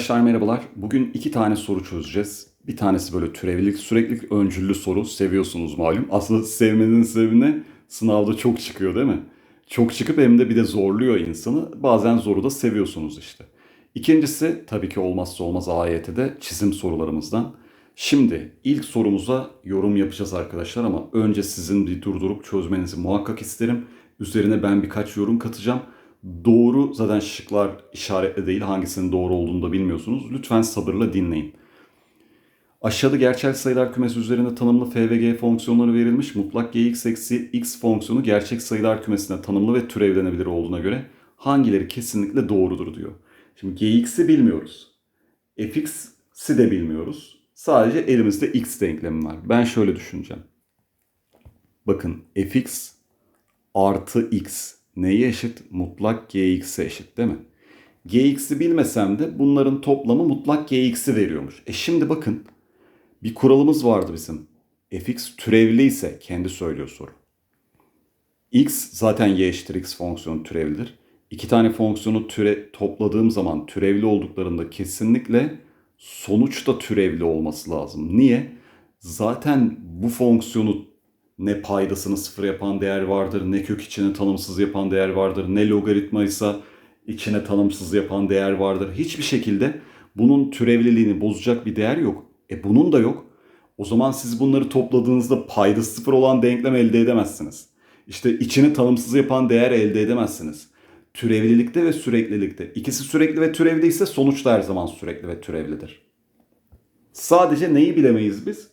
Arkadaşlar merhabalar. Bugün iki tane soru çözeceğiz. Bir tanesi böyle türevlilik, sürekli öncüllü soru. Seviyorsunuz malum. Aslında sevmenin sebebi ne? Sınavda çok çıkıyor değil mi? Çok çıkıp hem de bir de zorluyor insanı. Bazen zoru da seviyorsunuz işte. İkincisi tabii ki olmazsa olmaz AYT'de çizim sorularımızdan. Şimdi ilk sorumuza yorum yapacağız arkadaşlar ama önce sizin bir durdurup çözmenizi muhakkak isterim. Üzerine ben birkaç yorum katacağım. Doğru zaten şıklar işaretli değil. Hangisinin doğru olduğunu da bilmiyorsunuz. Lütfen sabırla dinleyin. Aşağıda gerçel sayılar kümesi üzerinde tanımlı f ve g fonksiyonları verilmiş. Mutlak gx eksi x fonksiyonu gerçek sayılar kümesine tanımlı ve türevlenebilir olduğuna göre hangileri kesinlikle doğrudur diyor. Şimdi gx'i bilmiyoruz. fx'i de bilmiyoruz. Sadece elimizde x denklemi var. Ben şöyle düşüneceğim. Bakın fx artı x neye eşit? Mutlak gx'e eşit değil mi? gx'i bilmesem de bunların toplamı mutlak gx'i veriyormuş. E şimdi bakın bir kuralımız vardı bizim. fx türevli ise kendi söylüyor soru. x zaten y eşittir x fonksiyonu türevlidir. İki tane fonksiyonu türe topladığım zaman türevli olduklarında kesinlikle sonuçta türevli olması lazım. Niye? Zaten bu fonksiyonu ne paydasını sıfır yapan değer vardır, ne kök içine tanımsız yapan değer vardır, ne logaritma ise içine tanımsız yapan değer vardır. Hiçbir şekilde bunun türevliliğini bozacak bir değer yok. E bunun da yok. O zaman siz bunları topladığınızda payda sıfır olan denklem elde edemezsiniz. İşte içini tanımsız yapan değer elde edemezsiniz. Türevlilikte ve süreklilikte. İkisi sürekli ve türevli ise sonuç da her zaman sürekli ve türevlidir. Sadece neyi bilemeyiz biz?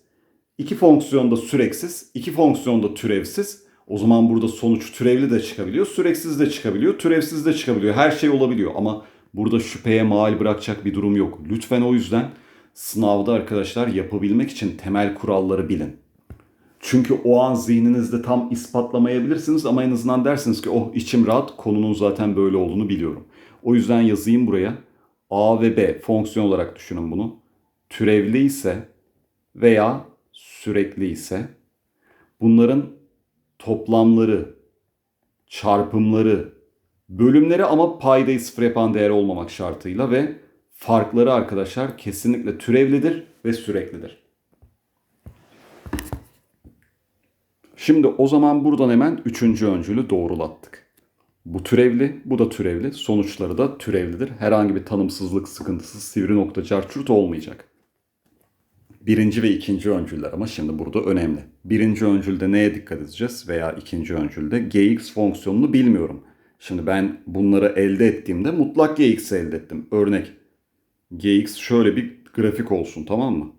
İki fonksiyonda süreksiz, iki fonksiyonda türevsiz. O zaman burada sonuç türevli de çıkabiliyor, süreksiz de çıkabiliyor, türevsiz de çıkabiliyor. Her şey olabiliyor ama burada şüpheye mal bırakacak bir durum yok. Lütfen o yüzden sınavda arkadaşlar yapabilmek için temel kuralları bilin. Çünkü o an zihninizde tam ispatlamayabilirsiniz ama en azından dersiniz ki oh içim rahat konunun zaten böyle olduğunu biliyorum. O yüzden yazayım buraya. A ve B fonksiyon olarak düşünün bunu. Türevli ise veya sürekli ise bunların toplamları, çarpımları, bölümleri ama paydayı sıfır yapan değer olmamak şartıyla ve farkları arkadaşlar kesinlikle türevlidir ve süreklidir. Şimdi o zaman buradan hemen üçüncü öncülü doğrulattık. Bu türevli, bu da türevli. Sonuçları da türevlidir. Herhangi bir tanımsızlık sıkıntısı, sivri nokta, carçurt olmayacak. Birinci ve ikinci öncüller ama şimdi burada önemli. Birinci öncülde neye dikkat edeceğiz veya ikinci öncülde gx fonksiyonunu bilmiyorum. Şimdi ben bunları elde ettiğimde mutlak gx elde ettim. Örnek gx şöyle bir grafik olsun tamam mı?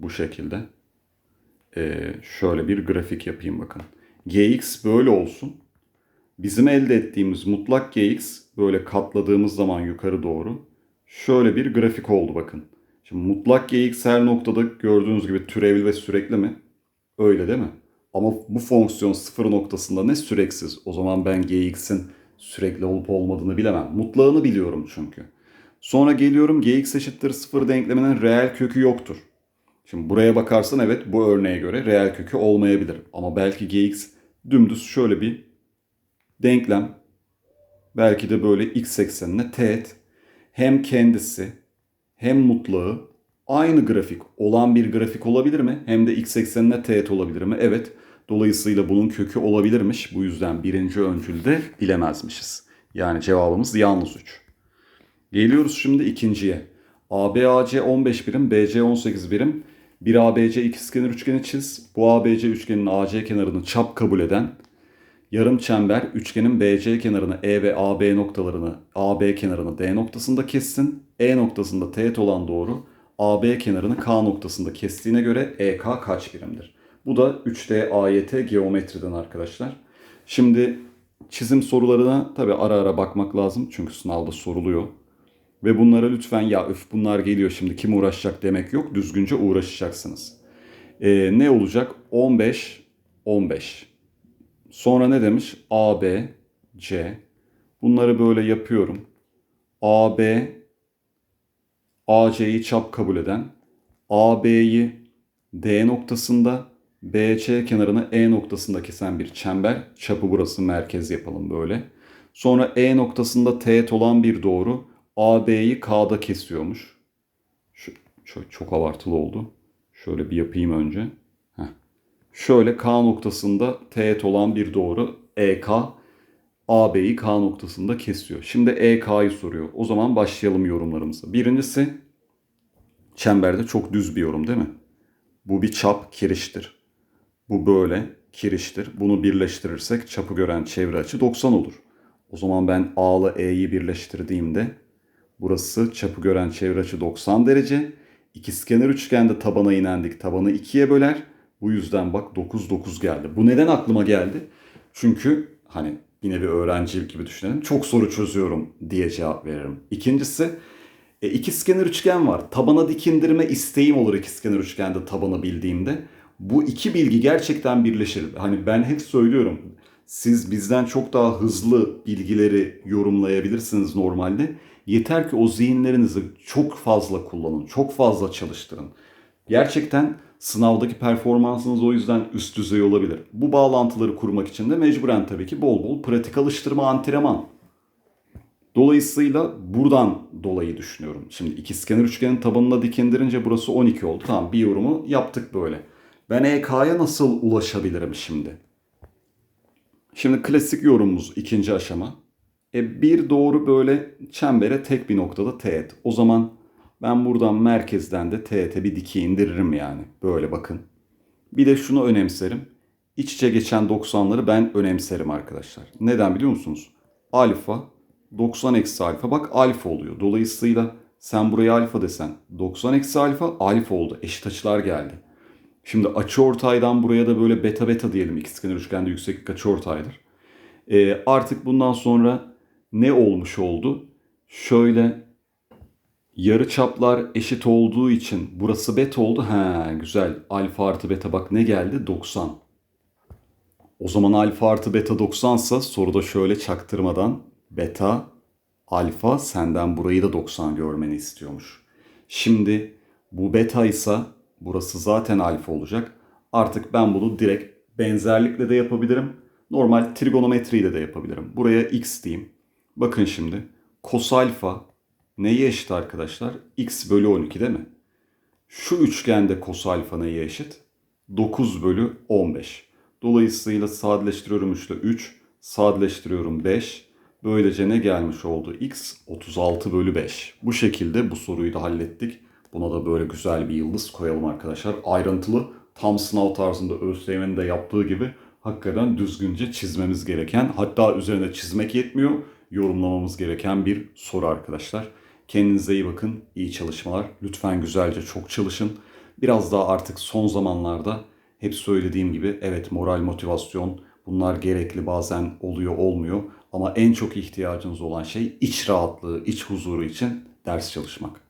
Bu şekilde. Ee, şöyle bir grafik yapayım bakın. gx böyle olsun. Bizim elde ettiğimiz mutlak gx böyle katladığımız zaman yukarı doğru şöyle bir grafik oldu bakın. Şimdi mutlak gx her noktada gördüğünüz gibi türevli ve sürekli mi? Öyle değil mi? Ama bu fonksiyon sıfır noktasında ne süreksiz? O zaman ben gx'in sürekli olup olmadığını bilemem. Mutlağını biliyorum çünkü. Sonra geliyorum gx eşittir sıfır denkleminin reel kökü yoktur. Şimdi buraya bakarsan evet bu örneğe göre reel kökü olmayabilir. Ama belki gx dümdüz şöyle bir denklem. Belki de böyle x eksenine teğet. Hem kendisi hem mutlağı aynı grafik olan bir grafik olabilir mi? Hem de x eksenine teğet olabilir mi? Evet. Dolayısıyla bunun kökü olabilirmiş. Bu yüzden birinci öncülde bilemezmişiz. Yani cevabımız yalnız 3. Geliyoruz şimdi ikinciye. ABAC 15 birim, BC 18 birim. Bir ABC ikizkenar üçgeni çiz. Bu ABC üçgenin AC kenarını çap kabul eden yarım çember üçgenin BC kenarını E ve AB noktalarını AB kenarını D noktasında kessin. E noktasında teğet olan doğru AB kenarını K noktasında kestiğine göre EK kaç birimdir? Bu da 3D AYT geometriden arkadaşlar. Şimdi çizim sorularına tabi ara ara bakmak lazım çünkü sınavda soruluyor. Ve bunlara lütfen ya üf bunlar geliyor şimdi kim uğraşacak demek yok. Düzgünce uğraşacaksınız. Ee, ne olacak? 15, 15. Sonra ne demiş? A, B, C. Bunları böyle yapıyorum. A, B, AC'yi çap kabul eden, AB'yi D noktasında, BC kenarını E noktasında kesen bir çember. Çapı burası merkez yapalım böyle. Sonra E noktasında teğet olan bir doğru AB'yi K'da kesiyormuş. Şu, çok, çok abartılı oldu. Şöyle bir yapayım önce. Şöyle K noktasında teğet olan bir doğru EK AB'yi K noktasında kesiyor. Şimdi EK'yı soruyor. O zaman başlayalım yorumlarımıza. Birincisi çemberde çok düz bir yorum değil mi? Bu bir çap kiriştir. Bu böyle kiriştir. Bunu birleştirirsek çapı gören çevre açı 90 olur. O zaman ben A ile E'yi birleştirdiğimde burası çapı gören çevre açı 90 derece. İkizkenar üçgende tabana inendik. Tabanı ikiye böler. Bu yüzden bak 9 9 geldi. Bu neden aklıma geldi? Çünkü hani yine bir öğrencilik gibi düşünelim. Çok soru çözüyorum diye cevap veririm. İkincisi e, ikizkenar üçgen var. Tabana dik indirme isteğim olur ikizkenar üçgende tabanı bildiğimde. Bu iki bilgi gerçekten birleşir. Hani ben hep söylüyorum. Siz bizden çok daha hızlı bilgileri yorumlayabilirsiniz normalde. Yeter ki o zihinlerinizi çok fazla kullanın, çok fazla çalıştırın. Gerçekten sınavdaki performansınız o yüzden üst düzey olabilir. Bu bağlantıları kurmak için de mecburen tabii ki bol bol pratik alıştırma, antrenman. Dolayısıyla buradan dolayı düşünüyorum. Şimdi ikizkenar üçgenin tabanına dik indirince burası 12 oldu. Tamam bir yorumu yaptık böyle. Ben EK'ya nasıl ulaşabilirim şimdi? Şimdi klasik yorumumuz ikinci aşama. E bir doğru böyle çembere tek bir noktada teğet. O zaman ben buradan merkezden de teğete bir diki indiririm yani. Böyle bakın. Bir de şunu önemserim. İç içe geçen 90'ları ben önemserim arkadaşlar. Neden biliyor musunuz? Alfa 90 eksi alfa bak alfa oluyor. Dolayısıyla sen buraya alfa desen 90 eksi alfa alfa oldu. Eşit açılar geldi. Şimdi açı ortaydan buraya da böyle beta beta diyelim. İkizkenar üçgende yükseklik açı ortaydır. Ee, artık bundan sonra ne olmuş oldu? Şöyle yarı çaplar eşit olduğu için burası beta oldu. Ha güzel. Alfa artı beta bak ne geldi? 90. O zaman alfa artı beta 90 ise soruda şöyle çaktırmadan beta alfa senden burayı da 90 görmeni istiyormuş. Şimdi bu beta ise burası zaten alfa olacak. Artık ben bunu direkt benzerlikle de yapabilirim. Normal trigonometriyle de yapabilirim. Buraya x diyeyim. Bakın şimdi kos alfa neye eşit arkadaşlar? x bölü 12 değil mi? Şu üçgende kos alfa neye eşit? 9 bölü 15. Dolayısıyla sadeleştiriyorum 3 ile 3, sadeleştiriyorum 5. Böylece ne gelmiş oldu? x 36 bölü 5. Bu şekilde bu soruyu da hallettik. Buna da böyle güzel bir yıldız koyalım arkadaşlar. Ayrıntılı tam sınav tarzında ÖSYM'nin de yaptığı gibi hakikaten düzgünce çizmemiz gereken hatta üzerine çizmek yetmiyor yorumlamamız gereken bir soru arkadaşlar. Kendinize iyi bakın, iyi çalışmalar. Lütfen güzelce çok çalışın. Biraz daha artık son zamanlarda hep söylediğim gibi evet moral motivasyon bunlar gerekli bazen oluyor olmuyor ama en çok ihtiyacınız olan şey iç rahatlığı, iç huzuru için ders çalışmak.